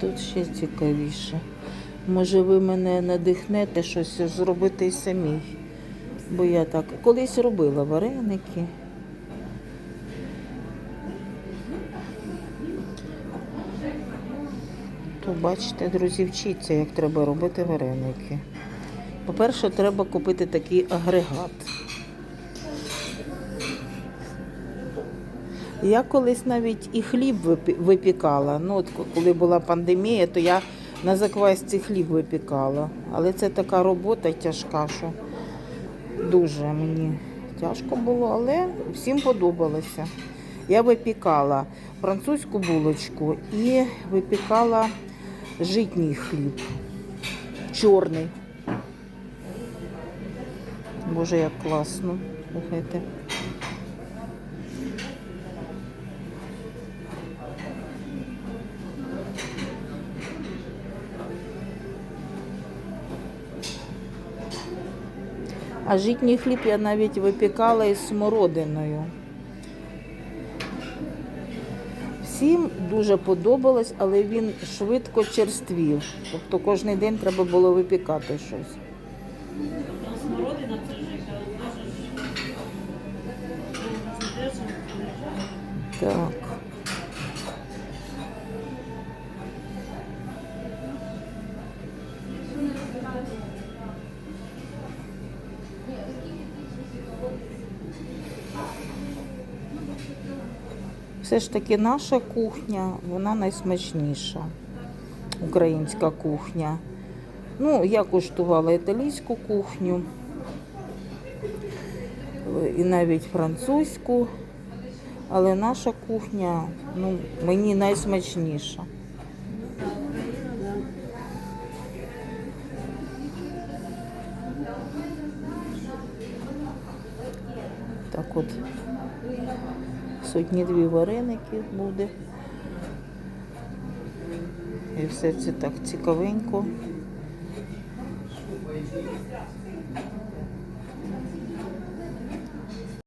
Тут ще цікавіше. Може, ви мене надихнете щось зробити й самій. Бо я так колись робила вареники. То бачите, друзі, вчіться, як треба робити вареники. По-перше, треба купити такий агрегат. Я колись навіть і хліб випікала. Ну, от коли була пандемія, то я на заквасці хліб випікала. Але це така робота тяжка, що дуже мені тяжко було, але всім подобалося. Я випікала французьку булочку і випікала житній хліб. Чорний. Боже, як класно. Слухайте. А житній хліб я навіть випікала із смородиною. Всім дуже подобалось, але він швидко черствів. Тобто кожен день треба було випікати щось. Смородина це ж Так. Все ж таки наша кухня, вона найсмачніша. Українська кухня. Ну, я куштувала італійську кухню і навіть французьку. Але наша кухня ну, мені найсмачніша. Так от сотні дві вареники буде. І все це так цікавенько.